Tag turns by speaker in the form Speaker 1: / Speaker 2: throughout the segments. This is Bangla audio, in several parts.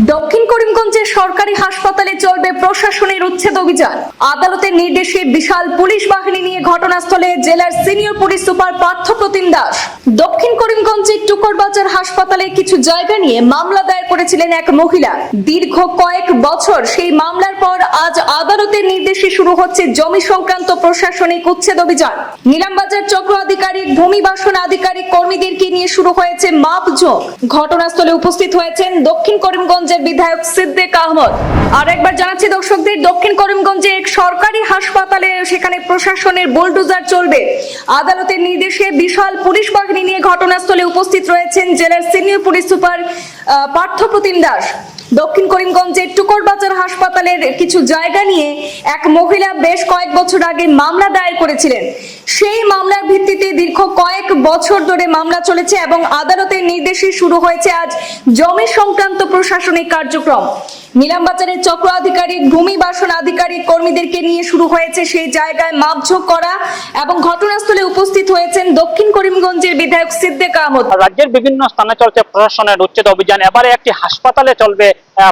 Speaker 1: দক্ষিণ করিমগঞ্জের সরকারি হাসপাতালে চলবে প্রশাসনের উচ্ছেদ অভিযান। আদালতের নির্দেশে বিশাল পুলিশ বাহিনী নিয়ে ঘটনাস্থলে জেলার senior police super Partha Pratim Das. দক্ষিণ করিমগঞ্জের টুকরবাজার হাসপাতালে কিছু জায়গা নিয়ে মামলা দায়ের করেছিলেন এক মহিলা। দীর্ঘ কয়েক বছর সেই মামলার পর আজ আদালতের নির্দেশে শুরু হচ্ছে জমি সংক্রান্ত প্রশাসনিক উচ্ছেদ অভিযান। নিলামবাজার চক্র আধিকারিক, ভূমি বাসন আধিকারিক কর্মীদেরকে নিয়ে শুরু হয়েছে মাপজোক। ঘটনাস্থলে উপস্থিত হয়েছেন দক্ষিণ করিমগঞ্জের বিধায়ক সিদ্দিক আহমদ। আর একবার জানাচ্ছি দর্শকদের, দক্ষিণ করিমগঞ্জে এক সরকারি হাসপাতালে সেখানে প্রশাসনের বুলডোজার চলবে। আদালতের নির্দেশে বিশাল পুলিশ বাহিনী নিয়ে ঘটনাস্থলে উপস্থিত রয়েছেন জেলার senior police super Partha Pratim Das. দক্ষিণ করিমগঞ্জের টুকরবাজার হাসপাতালের কিছু জায়গা নিয়ে এক মহিলা বেশ কয়েক বছর আগে মামলা দায়ের করেছিলেন। সেই মামলার ভিত্তিতে দীর্ঘ কয়েক বছর ধরে মামলা চলেছে এবং আদালতের নির্দেশে শুরু হয়েছে আজ জমি সংক্রান্ত প্রশাসনিক কার্যক্রম। নিলামবাজারের চক্র আধিকারিক, ভূমি বাসন আধিকারিক কর্মীদেরকে নিয়ে শুরু হয়েছে সেই জায়গায় মাপঝোঁক করা এবং ঘটনাস্থলে উপস্থিত হয়েছেন দক্ষিণ করিমগঞ্জের বিধায়ক সিদ্দিক আহমদ।
Speaker 2: রাজ্যের বিভিন্ন স্থানে চলছে প্রশাসনের উচ্ছেদ অভিযান। এবারে একটি হাসপাতালে চলবে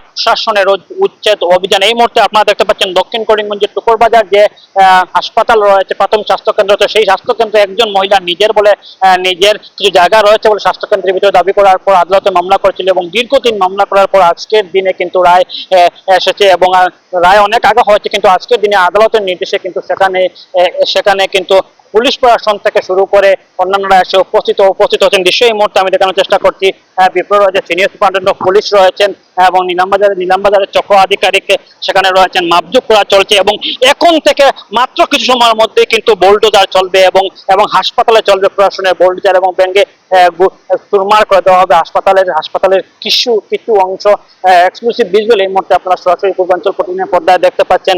Speaker 2: প্রশাসনের উচ- উচ্ছেদ অভিযান। এই মুহূর্তে আপনারা দেখতে পাচ্ছেন দক্ষিণ করিমগঞ্জের টুকুরবাজার যে হাসপাতাল রয়েছে প্রাথমিক স্বাস্থ্য কেন্দ্র রয়েছে সেই স্বাস্থ্য কেন্দ্রে একজন মহিলা নিজের বলে নিজের কিছু জায়গা রয়েছে বলে স্বাস্থ্য কেন্দ্রের ভিতরে দাবি করার পর আদালতে মামলা করেছিল এবং দীর্ঘদিন মামলা করার পর আজকের দিনে কিন্তু রায় এসেছে এবং রায় অনেক আগে হয়েছে, কিন্তু আজকের দিনে আদালতের নির্দেশে কিন্তু সেখানে সেখানে কিন্তু পুলিশ প্রশাসন থেকে শুরু করে অন্যান্যরা এসে উপস্থিত উপস্থিত হচ্ছেন। দৃশ্য এই মুহূর্তে আমি দেখানোর চেষ্টা করছি বিপ্লব রয়েছে সিনিয়র সুপারিনটেন্ডেন্ট অফ পুলিশ রয়েছেন এবং নিলামবাজারের নিলামবাজারের চক্র আধিকারিক সেখানে রয়েছেন। মাপজুক করা চলছে এবং এখন থেকে মাত্র কিছু সময়ের মধ্যে কিন্তু বোল্ডোজার চলবে এবং এবং হাসপাতালে চলবে প্রশাসনের বোল্ডোজার এবং ব্যাঙ্গে চুরমার করে দেওয়া হবে হাসপাতালের হাসপাতালের কিছু কিছু অংশ এক্সক্লুসিভ ভিজুয়াল এই মুহূর্তে আপনারা সরাসরি পূর্বাঞ্চল প্রতিদিনের পর্দায় দেখতে পাচ্ছেন।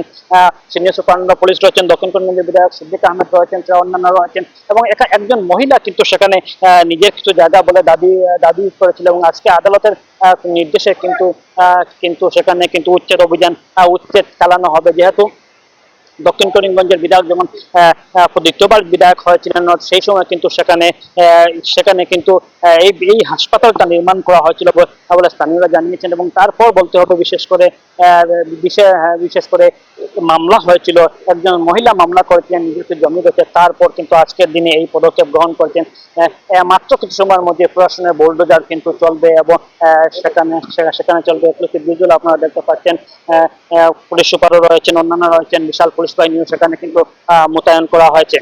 Speaker 2: সিনিয়র সুপারিনটেন্ডেন্ট পুলিশ রয়েছেন, দক্ষিণ করিমগঞ্জের বিধায়ক সিদ্দিক আহমেদ রয়েছেন তারা অন্যান্য রয়েছেন এবং একা- একজন মহিলা কিন্তু সেখানে নিজের কিছু জায়গা বলে দাবি দাবি করেছিল এবং আজকে আদালতের নির্দেশে কিন্তু কিন্তু সেখানে কিন্তু উচ্ছেদ অভিযান উচ্ছেদ চালানো হবে। যেহেতু দক্ষিণ করিমগঞ্জের বিধায়ক যেমন দ্বিতীয়বার বিধায়ক হয়েছিলেন, সেই সময় কিন্তু সেখানে সেখানে কিন্তু এই এই হাসপাতালটা নির্মাণ করা হয়েছিল বলে স্থানীয়রা জানিয়েছেন এবং তারপর বলতে হবে বিশেষ করে বিশেষ করে মামলা হয়েছিল, একজন মহিলা মামলা করেছিলেন, নিজেকে জমি রয়েছে তারপর কিন্তু আজকের দিনে এই পদক্ষেপ গ্রহণ করেছেন মাত্র কিছু সময়ের মধ্যে প্রশাসনের বোল্ডোজার কিন্তু চলবে এবং সেখানে সেখানে চলবে। আপনারা দেখতে পাচ্ছেন পুলিশ সুপারও রয়েছেন, অন্যান্য রয়েছেন, বিশাল পুলিশ বাহিনীও সেখানে কিন্তু মোতায়েন করা হয়েছে।